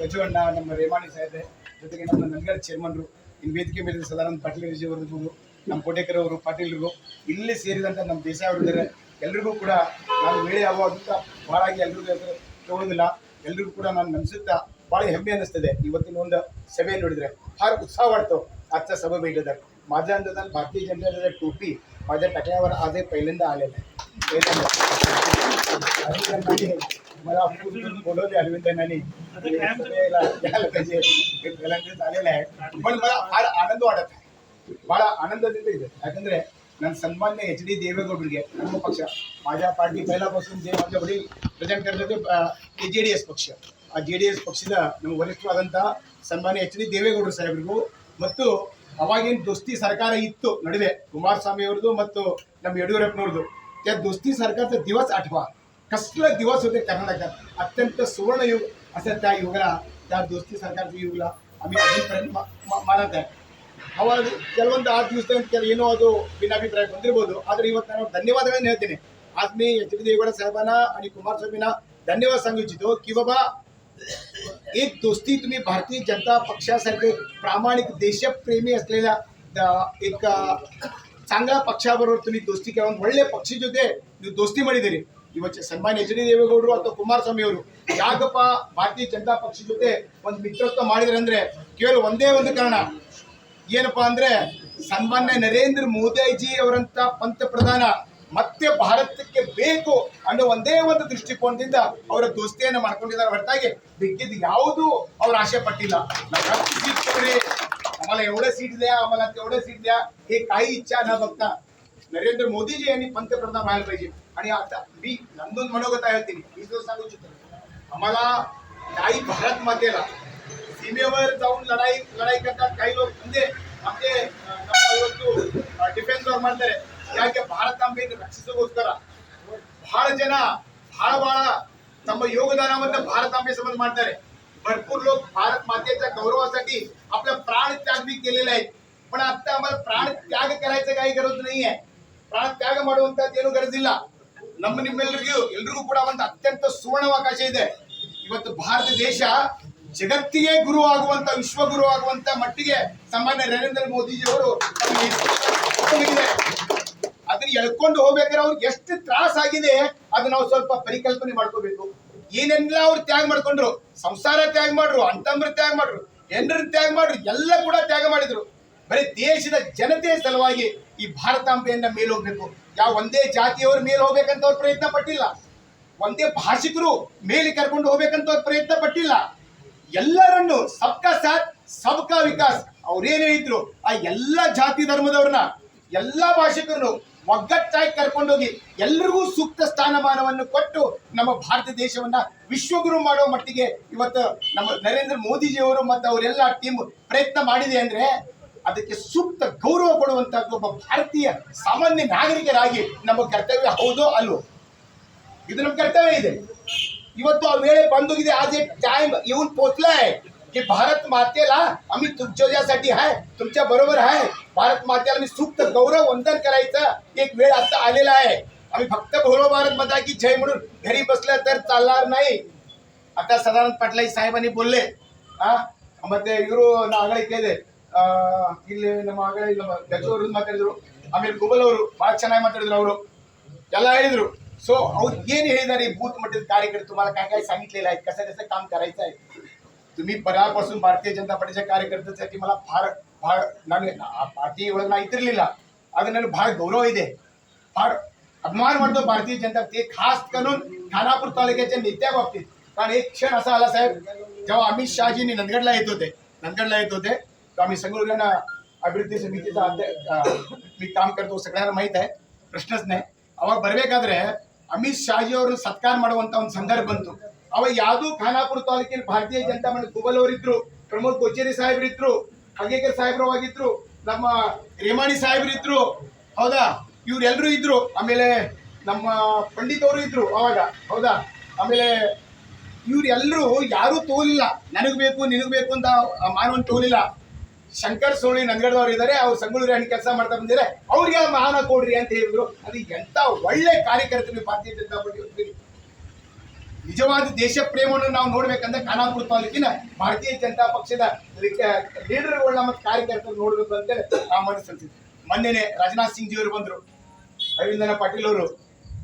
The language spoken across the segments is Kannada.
ಗಜವಣ್ಣ ನಮ್ಮ ರೇಮಾಣಿ ಸಾಹೇಬ್ರೆ ಜೊತೆಗೆ ನಮ್ಮ ನನ್ಗಡ ಚೇರ್ಮನ್ರು ಇನ್ನು ವೇದಿಕೆ ಮೇಲೆ ಸದಾನಂದ ಪಾಟೀಲ್ ವಿಜಯ್ ಅವರಿರ್ಬೋದು ನಮ್ಮ ಕೋಟೇಕರ್ ಅವರು ಪಾಟೀಲ್ರು ಇಲ್ಲಿ ಸೇರಿದಂಥ ನಮ್ಮ ದೇಸಾಯಿ ಅವರು ಇದ್ದಾರೆ ಎಲ್ರಿಗೂ ಕೂಡ ನಾನು ವೇಳೆ ಆಗುವಂತ ಭಾಳಾಗಿ ಎಲ್ರಿಗೂ ಹೆಸರು ತಗೊಳ್ಳೋದಿಲ್ಲ ಎಲ್ರಿಗೂ ಕೂಡ ನಾನು ನೆನೆಸುತ್ತಾ ಭಾಳ ಹೆಮ್ಮೆ ಅನ್ನಿಸ್ತದೆ ಇವತ್ತಿನ ಒಂದು ಸಭೆ ನೋಡಿದ್ರೆ फार उत्साह वाटतो आजचा सभा भेटत माझ्या अंदाजात भारतीय जनता दलाचा टोपी माझ्या टाकल्यावर आज हे पहिल्यांदा आलेलं आहे पहिल्यांदा आणि त्यांनी मला पूर्ण बोलवले अरविंद यांनी सभेला यायला पाहिजे हे पहिल्यांदाच आलेलं आहे पण मला फार आनंद वाटत आहे ಬಹಳ ಆನಂದದಿಂದ ಇದೆ ಯಾಕಂದ್ರೆ ನನ್ನ ಸನ್ಮಾನ್ಯ ಎಚ್ ಡಿ ದೇವೇಗೌಡರಿಗೆ ನಮ್ಮ ಪಕ್ಷ माझ्या ಪಾರ್ಟಿ पहिल्यापासून जे माझ्या वडील प्रेझेंट करत होते ते जे ಡಿ ಎಸ್ ಪಕ್ಷ ಆ ಜೆ ಡಿ ಎಸ್ ಪಕ್ಷದ ನಮ್ಮ ವರಿಷ್ಠರಾದಂತಹ ಸನ್ಮಾನ್ಯ ಎಚ್ ಡಿ ದೇವೇಗೌಡರು ಸಾಹೇಬರಿಗೂ ಮತ್ತು ಅವಾಗಿನ ದೋಸ್ತಿ ಸರ್ಕಾರ ಇತ್ತು ನಡುವೆ ಕುಮಾರಸ್ವಾಮಿ ಅವ್ರದ್ದು ಮತ್ತು ನಮ್ಮ ಯಡಿಯೂರಪ್ಪನವ್ರದ್ದು त्या दोस्ती सरकारचा दिवस आठवा कसलं दिवस होते कर्नाटकात? अत्यंत सुवर्ण युग असं त्या युगाला त्या दोस्ती सरकारच्या युगला आम्ही अभिप्राय मानत आहे. ಮಾನತೆ ಅವರು ಕೆಲವೊಂದು ಆ ದಿವಸದಲ್ಲಿ ಕೆಲ ಏನೋ ಅದು ಭಿನ್ನಾಭಿಪ್ರಾಯ ಬಂದಿರ್ಬೋದು आता ಇವತ್ತು ನಾನು ಧನ್ಯವಾದಗಳನ್ನ ಹೇಳ್ತೀನಿ आज मी ಡಿ ದೇವೇಗೌಡ साहेबांना आणि कुमार ಕುಮಾರಸ್ವಾमीನ धन्यवाद सांगू इच्छितो की बाबा एक दोस्ती तुम्ही भारतीय जनता पक्षासारखे प्रामाणिक देशप्रेमी असलेल्या एक चांगल्या पक्षाबरोबर तुम्ही दोस्ती केव्हा ಒಳ್ಳೆ ಪಕ್ಷದ ಜೊತೆ दोस्ती म्हणी ಮಾಡಿದ್ದೀರಿ ಇವತ್ತು ಸನ್ಮಾನ್ಯ ಎಚ್ ಡಿ ದೇವೇಗೌಡರು ಅಥವಾ ಕುಮಾರಸ್ವಾಮಿ ಅವರು ಯಾಕಪ್ಪ ಭಾರತೀಯ ಜನತಾ ಪಕ್ಷ ಜೊತೆ ಒಂದು ಮಿತ್ರತ್ವ ಮಾಡಿದ್ರೆ ಅಂದ್ರೆ ಕೇವಲ ಒಂದೇ ಒಂದು ಕಾರಣ ಏನಪ್ಪಾ ಅಂದ್ರೆ ಸನ್ಮಾನ್ಯ ನರೇಂದ್ರ ಮೋದಿಜಿ ಅವರಂತ ಪಂತಪ್ರಧಾನ ಮತ್ತೆ ಭಾರತಕ್ಕೆ ಬೇಕು ಅನ್ನೋ ಒಂದೇ ಒಂದು ದೃಷ್ಟಿಕೋನದಿಂದ ಅವರ ದೋಸ್ತಿಯನ್ನ ಮಾಡ್ಕೊಂಡಿದ್ದಾರೆ ಹೊರತಾಗಿ ಬೇಕಿದ್ದು ಯಾವುದು ಅವ್ರು ಆಶೆ पट्टीला सीट वगैरे आम्हाला एवढं सीट द्या आम्हाला तेवढं सीट द्या हे काही इच्छा न बघता नरेंद्र मोदीजी यांनी पंतप्रधान व्हायला पाहिजे आणि आता मी नंदून मनोगत आहे तिने मी जो सांगू इच्छितो आम्हाला काही भारत मातेला सीमेवर जाऊन लढाई लढाई करतात काही लोक म्हणजे ಆಮೇಲೆ ನಮ್ಮ ಇವತ್ತು ಡಿಫೆನ್ಸ್ ಅವ್ರು ಮಾಡ್ತಾರೆ ಯಾಕೆ ಭಾರತಾಂಬೆಯನ್ನು ರಕ್ಷಿಸೋಗೋಸ್ಕರ ಬಹಳ ಜನ ಬಹಳ ಬಹಳ ತಮ್ಮ योगदानावरनं भारतांबे संबंध ಮಾಡ್ತಾರೆ भरपूर लोक भारत मातेच्या गौरवासाठी आपला प्राण त्याग बी केलेले आहेत पण आता आम्हाला प्राण त्याग करायचं काही गरज नाहीये ಪ್ರಾಣ ತ್ಯಾಗ ಮಾಡುವಂತದ್ದು ಏನು ಗರಜಿಲ್ಲ ನಮ್ಮ ನಿಮ್ಮೆಲ್ಲರಿಗೂ ಎಲ್ರಿಗೂ ಕೂಡ ಒಂದು ಅತ್ಯಂತ ಸುವರ್ಣಾವಕಾಶ ಇದೆ. ಇವತ್ತು ಭಾರತ ದೇಶ ಜಗತ್ತಿಗೆ ಗುರು ಆಗುವಂತ ವಿಶ್ವ ಗುರು ಆಗುವಂತ ಮಟ್ಟಿಗೆ ಸಾಮಾನ್ಯ ನರೇಂದ್ರ ಮೋದಿಜಿ ಅವರು ಅದನ್ನ ಎಳ್ಕೊಂಡು ಹೋಗ್ಬೇಕಾದ್ರೆ ಅವ್ರಿಗೆ ಎಷ್ಟು ತ್ರಾಸ ಆಗಿದೆ ಅದು ನಾವು ಸ್ವಲ್ಪ ಪರಿಕಲ್ಪನೆ ಮಾಡ್ಕೋಬೇಕು. ಏನೆಲ್ಲ ಅವ್ರು ತ್ಯಾಗ ಮಾಡ್ಕೊಂಡ್ರು? ಸಂಸಾರ ತ್ಯಾಗ ಮಾಡ್ರು ಅಂತಂಬ್ರ ತ್ಯಾಗ ಮಾಡ್ರು ತ್ಯಾಗ ಮಾಡ್ರು, ಎಲ್ಲ ಕೂಡ ತ್ಯಾಗ ಮಾಡಿದ್ರು. ಬರೀ ದೇಶದ ಜನತೆಯ ಸಲುವಾಗಿ ಈ ಭಾರತಾಂಬೆಯನ್ನ ಮೇಲೆ ಹೋಗ್ಬೇಕು ಯಾವ ಒಂದೇ ಜಾತಿಯವ್ರ ಮೇಲೆ ಹೋಗ್ಬೇಕಂತ ಅವ್ರು ಪ್ರಯತ್ನ ಪಟ್ಟಿಲ್ಲ. ಒಂದೇ ಭಾಷಿಕರು ಮೇಲೆ ಕರ್ಕೊಂಡು ಹೋಗ್ಬೇಕಂತ ಅವ್ರು ಪ್ರಯತ್ನ ಪಟ್ಟಿಲ್ಲ. ಎಲ್ಲರನ್ನು ಸಬ್ಕಾ ಸಾಥ್, ಸಬ್ಕಾ ವಿಕಾಸ್ ಅವ್ರೇನ್ ಹೇಳಿದ್ರು? ಆ ಎಲ್ಲ ಜಾತಿ ಧರ್ಮದವ್ರನ್ನ, ಎಲ್ಲ ಭಾಷಿಕರನ್ನು ಒಗ್ಗಟ್ಟಾಗಿ ಕರ್ಕೊಂಡೋಗಿ ಎಲ್ರಿಗೂ ಸೂಕ್ತ ಸ್ಥಾನಮಾನವನ್ನು ಕೊಟ್ಟು ನಮ್ಮ ಭಾರತ ದೇಶವನ್ನ ವಿಶ್ವಗುರು ಮಾಡೋ ಮಟ್ಟಿಗೆ ಇವತ್ತು ನಮ್ಮ ನರೇಂದ್ರ ಮೋದಿಜಿಯವರು ಮತ್ತು ಅವರೆಲ್ಲ ಟೀಮ್ ಪ್ರಯತ್ನ ಮಾಡಿದೆ ಅಂದ್ರೆ ಅದಕ್ಕೆ ಸೂಕ್ತ ಗೌರವ ಕೊಡುವಂತ ಒಬ್ಬ ಭಾರತೀಯ ಸಾಮಾನ್ಯ ನಾಗರಿಕರಾಗಿ ನಮ್ಮ ಕರ್ತವ್ಯ ಹೌದೋ ಅಲ್ವೋ ಇದು ನಮ್ಮ ಕರ್ತವ್ಯ ಇದೆ ಇವತ್ತು ಆ ವೇಳೆ ಬಂದೋಗಿದೆ आज एक टाइम येऊन पोहोचलाय की भारत मातेला आम्ही तुमच्यासाठी आहे तुमच्या बरोबर आहे भारत मातेला मी सुप्त गौरव वंदन करायचं एक वेळ आता आलेला आहे आम्ही फक्त भोरो भारत माता की जय म्हणून घरी बसलं तर चालणार नाही आता सदानंद ಪಾಟೀಲ್ ಸಾಹೇಬಾನಿ बोलले ಆ ಮತ್ತೆ ಇವರು ಆಗಲೇ ಕೇಳಿದೆ ಆ, ಇಲ್ಲಿ ನಮ್ಮ ಇಲ್ಲ ಗಜವರು ಮಾತಾಡಿದ್ರು ಆಮೇಲೆ ಗುಬಲ್ ಅವರು ಬಹಳ ಚೆನ್ನಾಗಿ ಮಾತಾಡಿದ್ರು ಅವರು. ಎಲ್ಲ ಹೇಳಿದ್ರು. सो अहो येण हे बूथ मटेरियल कार्यकर्ते तुम्हाला काय काय सांगितलेलं आहे कसं कसं काम करायचं आहे तुम्ही परापासून भारतीय जनता पार्टीच्या कार्यकर्त्यासाठी मला फार फार नाही पार्टी एवढं नाही इतर लिहिला अगं नाही फार गौरव येते फार अभिमान वाटतो भारतीय जनता ते खास करून खानापूर तालुक्याच्या नेत्या बाबतीत कारण एक क्षण असा आला साहेब जेव्हा अमित शहाजींनी नंदगडला येत होते नंदगडला येत होते तर आम्ही संगोल्यांना अभिवृद्धी समितीचा अध्यक्ष अं, मी काम करतो सगळ्यांना माहित आहे ಪ್ರಶ್ನೆಸ್ ನೇ ಅವಾಗ ಬರ್ಬೇಕಾದ್ರೆ ಅಮಿತ್ ಶಾಜಿ ಅವರು ಸತ್ಕಾರ ಮಾಡುವಂತ ಒಂದು ಸಂದರ್ಭ ಬಂತು ಅವಾಗ ಯಾವ್ದು ಖಾನಾಪುರ ತಾಲೂಕಿನ ಭಾರತೀಯ ಜನತಾ ಮಂಡಳಿ ಕುಬಲ್ ಅವರಿದ್ರು ಪ್ರಮೋದ್ ಕೊಚ್ಚೇರಿ ಸಾಹೇಬ್ರಿದ್ರು ಹಗೇಕರ್ ಸಾಹೇಬ್ರು ಅವಾಗಿದ್ರು ನಮ್ಮ ರೇಮಾಣಿ ಸಾಹೇಬ್ರಿದ್ರು ಹೌದಾ ಇವ್ರೆಲ್ರು ಇದ್ರು ಆಮೇಲೆ ನಮ್ಮ ಪಂಡಿತ್ ಅವರು ಇದ್ರು ಅವಾಗ ಹೌದಾ ಆಮೇಲೆ ಇವ್ರೆಲ್ಲರೂ ಯಾರೂ ತೋಲಿಲ್ಲ ನನಗ್ ಬೇಕು ನಿನಗ್ ಬೇಕು ಅಂತ ಮಾನವನ್ ತೋಲಿಲ್ಲ ಶಂಕರ್ ಸೋಳಿ ನಂದಗಡದವ್ರು ಇದ್ದಾರೆ ಅವ್ರು ಸಂಗೂರಿ ಹಣ್ಣು ಕೆಲಸ ಮಾಡ್ತಾ ಬಂದಿದ್ದಾರೆ, ಅವ್ರಿಗೆ ಮಾನ ಕೊಡ್ರಿ ಅಂತ ಹೇಳಿದ್ರು. ಅದು ಎಂತ ಒಳ್ಳೆ ಕಾರ್ಯಕರ್ತರು ಭಾರತೀಯ ಜನತಾ ಪಾರ್ಟಿ ನಿಜವಾದ ದೇಶ ಪ್ರೇಮವನ್ನು ನಾವು ನೋಡ್ಬೇಕಂದ್ರೆ ಖಾನಾಪುರ ತಾಲೂಕಿನ ಭಾರತೀಯ ಜನತಾ ಪಕ್ಷದ ಲೀಡರ್ಗಳನ್ನ ಮತ್ತು ಕಾರ್ಯಕರ್ತರು ನೋಡ್ಬೇಕು ಅಂತ ನಾವು ಮನಸ್ಸಂತಿದ್ವಿ ಮೊನ್ನೆನೆ ರಾಜನಾಥ್ ಸಿಂಗ್ ಜಿಯವರು ಬಂದರು. ಅರವಿಂದನ ಪಾಟೀಲ್ ಅವರು,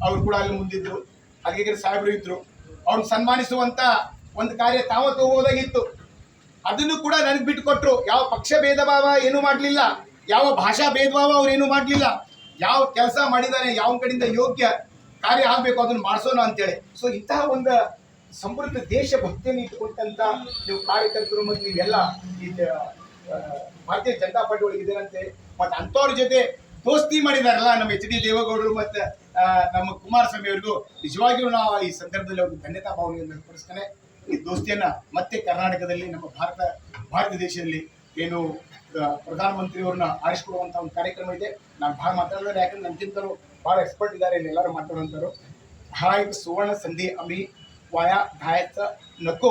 ಅವ್ರು ಕೂಡ ಅಲ್ಲಿ ಮುಂದಿದ್ರು. ಹಾಗೆ ಸಾಹೇಬರು ಇದ್ರು. ಅವ್ರನ್ನ ಸನ್ಮಾನಿಸುವಂತ ಒಂದು ಕಾರ್ಯ ತಾವ ತಗೋದಾಗಿತ್ತು ಅದನ್ನು ಕೂಡ ನನಗೆ ಬಿಟ್ಟುಕೊಟ್ರು. ಯಾವ ಪಕ್ಷ ಭೇದ ಭಾವ ಏನು ಮಾಡಲಿಲ್ಲ. ಯಾವ ಭಾಷಾ ಭೇದ ಭಾವ ಅವ್ರೇನು ಮಾಡಲಿಲ್ಲ. ಯಾವ ಕೆಲಸ ಮಾಡಿದಾನೆ, ಯಾವ ಕಡೆಯಿಂದ ಯೋಗ್ಯ ಕಾರ್ಯ ಆಗಬೇಕು ಅದನ್ನು ಮಾಡಿಸೋಣ ಅಂತೇಳಿ. ಸೊ ಇಂತಹ ಒಂದು ಸಮೃದ್ಧ ದೇಶ ಭಕ್ತಿಯನ್ನು ಇಟ್ಟುಕೊಂಡಂತ ನೀವು ಕಾರ್ಯಕರ್ತರು ಮತ್ತು ನೀವೆಲ್ಲ ಈ ಭಾರತೀಯ ಜನತಾ ಪಾರ್ಟಿ ಒಳಗೆ ಇದೇನಂತೆ ಮತ್ತೆ ಅಂಥವ್ರ ಜೊತೆ ದೋಸ್ತಿ ಮಾಡಿದಾರಲ್ಲ ನಮ್ಮ ಎಚ್ ಡಿ ದೇವೇಗೌಡರು ಮತ್ತೆ ನಮ್ಮ ಕುಮಾರಸ್ವಾಮಿ ಅವರಿಗೂ. ನಿಜವಾಗಿಯೂ ನಾವು ಈ ಸಂದರ್ಭದಲ್ಲಿ ಅವ್ರಿಗೆ ಧನ್ಯತಾ ಭಾವನೆಯನ್ನು ವ್ಯಕ್ತಪಡಿಸ್ತೇನೆ ಈ ದೋಸ್ತಿಯನ್ನ ಮತ್ತೆ ಕರ್ನಾಟಕದಲ್ಲಿ ನಮ್ಮ ಭಾರತ ಭಾರತ ದೇಶದಲ್ಲಿ ಏನು ಆ, ಪ್ರಧಾನಮಂತ್ರಿಯವ್ರನ್ನ ಆರಿಸಿಕೊಡುವಂತ ಒಂದು ಕಾರ್ಯಕ್ರಮ ಇದೆ ನಾನು ಭಾಳ ಮಾತಾಡಿದ್ರೆ ಯಾಕಂದ್ರೆ ನನ್ಗಿಂತಲೂ ಭಾಳ ಎಕ್ಸ್ಪರ್ಟ್ ಇದ್ದಾರೆ ಇಲ್ಲಿ ಎಲ್ಲರೂ ಮಾತಾಡುವಂಥವ್ರು हा एक सुवर्ण संधी आम्ही वाया घायचा नको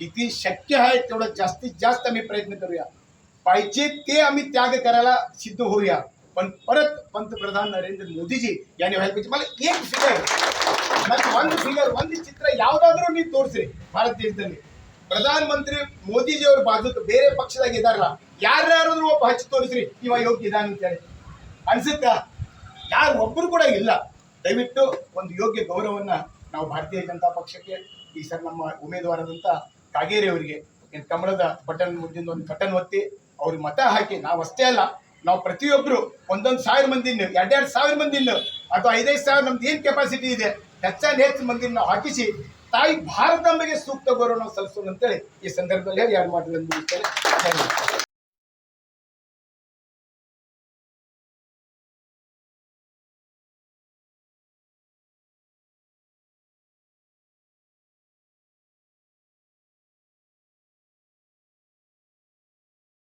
किती शक्य आहे तेवढं जास्तीत जास्त आम्ही प्रयत्न करूया पाहिजे ते आम्ही त्याग करायला सिद्ध होऊया पण परत पंतप्रधान नरेंद्र मोदीजी यांनी व्हायला पाहिजे मला एक फिगर ಮತ್ತೆ ಒಂದು ಫಿಗರ್ ಒಂದು ಚಿತ್ರ ಯಾವ್ದಾದ್ರೂ ನೀವು ತೋರಿಸ್ರಿ ಭಾರತ ದೇಶದಲ್ಲಿ. ಪ್ರಧಾನ ಮಂತ್ರಿ ಮೋದಿಜಿ ಅವ್ರ ಬಾಜು ಬೇರೆ ಪಕ್ಷದಾಗ ಇದಾರಲ್ಲ ಯಾರ್ಯಾರಾದ್ರೂ ಒಬ್ಬ ಹಚ್ಚಿ ತೋರಿಸ್ರಿ, ಇವ ಯೋಗ್ಯ ಇದಾನ ಅಂತೇಳಿ ಅನ್ಸುತ್ತಾ? ಯಾರು ಕೂಡ ಇಲ್ಲ. ದಯವಿಟ್ಟು ಒಂದು ಯೋಗ್ಯ ಗೌರವವನ್ನ ನಾವು ಭಾರತೀಯ ಜನತಾ ಪಕ್ಷಕ್ಕೆ, ಈ ಸರ್ ನಮ್ಮ ಉಮೇದುವಾರದಂತ ಕಾಗೇರಿ ಅವರಿಗೆ ಕಮಲದ ಬಟನ್ ಮುಂದಿನ ಒಂದು ಬಟನ್ ಒತ್ತಿ, ಅವ್ರಿಗೆ ಮತ ಹಾಕಿ ನಾವು ಅಷ್ಟೇ ಅಲ್ಲ ನಾವು ಪ್ರತಿಯೊಬ್ಬರು ಒಂದೊಂದು ಸಾವಿರ ಮಂದಿನ ಎರಡೆರಡು ಸಾವಿರ ಮಂದಿನ ಅಥವಾ ಐದೈದು ಸಾವಿರ ನಮ್ದು ಏನು ಕೆಪಾಸಿಟಿ ಇದೆ ಹೆಚ್ಚಾಗಿ ಹೆಚ್ಚು ಮಂದಿನ ನಾವು ಹಾಕಿಸಿ, ತಾಯಿ ಭಾರತಾಂಬೆಗೆ ಸೂಕ್ತ ಗೌರವ ನಾವು ಸಲ್ಲಿಸೋಣ ಅಂತೇಳಿ ಈ ಸಂದರ್ಭದಲ್ಲಿ ಎರಡು ಮಾತುಗಳನ್ನು ಮುಗಿಸ್ತೇನೆ. ಧನ್ಯವಾದ